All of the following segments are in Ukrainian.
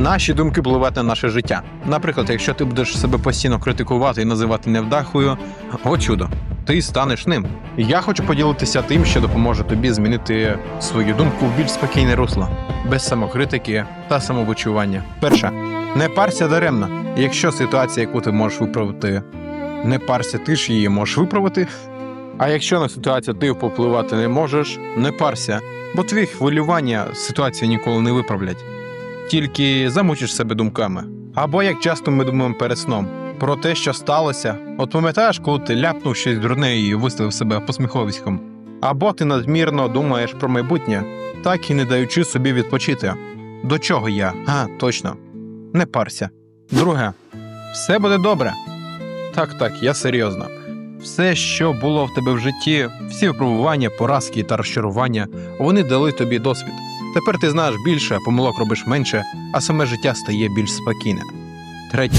Наші думки впливають на наше життя. Наприклад, якщо ти будеш себе постійно критикувати і називати невдахою, о чудо, ти станеш ним. Я хочу поділитися тим, що допоможе тобі змінити свою думку в більш спокійне русло, без самокритики та самовичування. Перше, не парся даремно. Якщо ситуація, яку ти можеш виправити, не парся, ти ж її можеш виправити. А якщо на ситуацію ти попливати не можеш, не парся, бо твої хвилювання ситуацію ніколи не виправлять. Тільки замучиш себе думками. Або як часто ми думаємо перед сном про те, що сталося. От пам'ятаєш, коли ти ляпнув щось дурне і виставив себе посміховиськом. Або ти надмірно думаєш про майбутнє, так і не даючи собі відпочити. До чого я? А, точно. Не парся. Друге, все буде добре. Так, так, я серйозно. Все, що було в тебе в житті, всі випробування, поразки та розчарування, вони дали тобі досвід. Тепер ти знаєш більше, помилок робиш менше, а саме життя стає більш спокійне. Третє.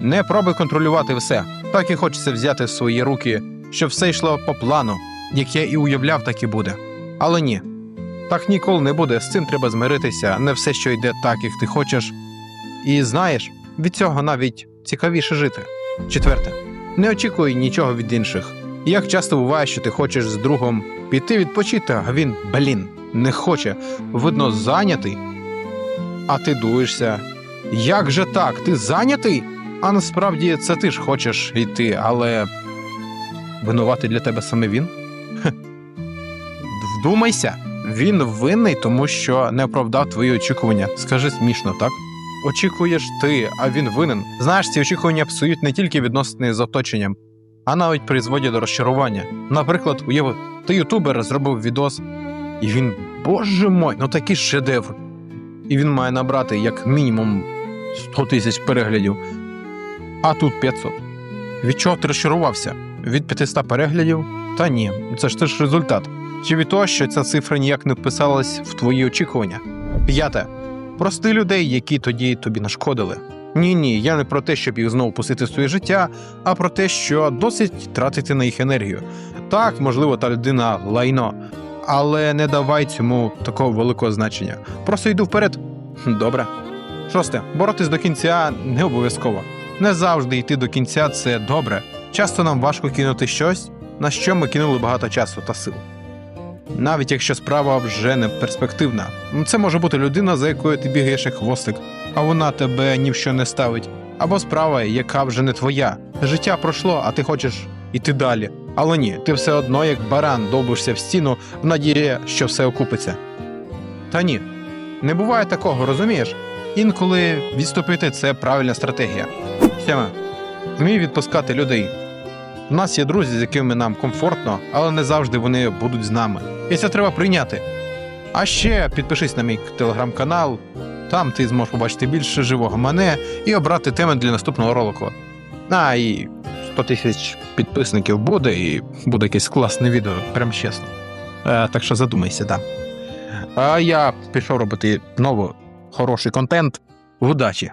Не пробуй контролювати все. Так і хочеться взяти в свої руки, щоб все йшло по плану, як я і уявляв, так і буде. Але ні. Так ніколи не буде, з цим треба змиритися, не все, що йде так, як ти хочеш. І знаєш, від цього навіть цікавіше жити. Четверте. Не очікуй нічого від інших. Як часто буває, що ти хочеш з другом піти відпочити, а він, блін, не хоче, видно, зайнятий. А ти дуєшся. Як же так? Ти зайнятий? А насправді це ти ж хочеш йти, але винуватий для тебе саме він? Хе. Вдумайся, він винний, тому що не оправдав твої очікування. Скажи смішно, так? Очікуєш ти, а він винен. Знаєш, ці очікування псують не тільки відносини з оточенням, а навіть призводять до розчарування. Наприклад, уяви, ти ютубер зробив відос, і він, боже мой, ну такий шедевр. І він має набрати як мінімум 100 тисяч переглядів, а тут 500. Від чого ти розчарувався? Від 500 переглядів? Та ні, це ж теж результат. Чи від того, що ця цифра ніяк не вписалась в твої очікування? П'яте. Прости людей, які тоді тобі нашкодили. Ні, ні, я не про те, щоб їх знову пустити в своє життя, а про те, що досить тратити на їх енергію. Так, можливо, та людина лайно, але не давай цьому такого великого значення. Просто йду вперед. Добре. Шосте. Боротись до кінця не обов'язково. Не завжди йти до кінця це добре. Часто нам важко кинути щось, на що ми кинули багато часу та сил. Навіть якщо справа вже не перспективна, це може бути людина, за якою ти бігаєш як хвостик, а вона тебе ні в що не ставить. Або справа, яка вже не твоя. Життя пройшло, а ти хочеш іти далі. Але ні, ти все одно, як баран, довбишся в стіну в надії, що все окупиться. Та ні, не буває такого, розумієш? Інколи відступити це правильна стратегія. Сьоме. Вмій відпускати людей. У нас є друзі, з якими нам комфортно, але не завжди вони будуть з нами. І це треба прийняти. А ще підпишись на мій телеграм-канал, там ти зможеш побачити більше живого мене і обрати теми для наступного ролику. А, і 100 тисяч підписників буде, і буде якесь класне відео, прям чесно. Е, так що задумайся, да. А я пішов робити новий хороший контент. Удачі!